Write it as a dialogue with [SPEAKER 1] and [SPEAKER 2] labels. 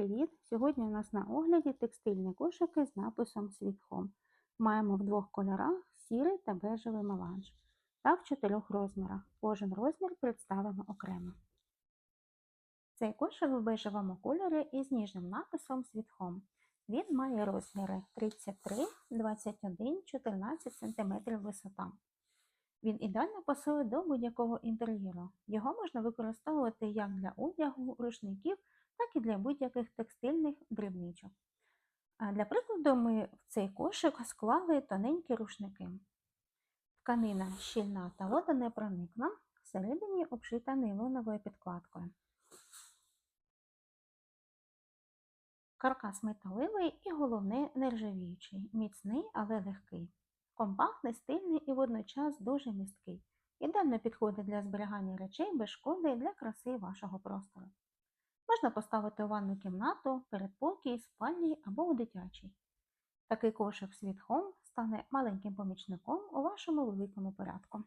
[SPEAKER 1] привіт! Сьогодні у нас на огляді текстильні кошики з написом Sweet Маємо в двох кольорах сірий та бежевий меланж та в чотирьох розмірах. Кожен розмір представимо окремо. Цей кошик в бежевому кольорі із ніжним написом Sweet Він має розміри 33, 21, 14 см висота. Він ідеально пасує до будь-якого інтер'єру. Його можна використовувати як для одягу, рушників, так і для будь-яких текстильних дрібничок. А Для прикладу, ми в цей кошик склали тоненькі рушники. Тканина щільна та вода не проникна, всередині обшита нейлоновою підкладкою. Каркас металевий і головне нержавіючий, міцний, але легкий. Компактний, стильний і водночас дуже місткий. Ідеально підходить для зберігання речей без шкоди для краси вашого простору. Можна поставити у ванну кімнату, передпокій, спальні або у дитячій. Такий кошик Sweet Home стане маленьким помічником у вашому великому порядку.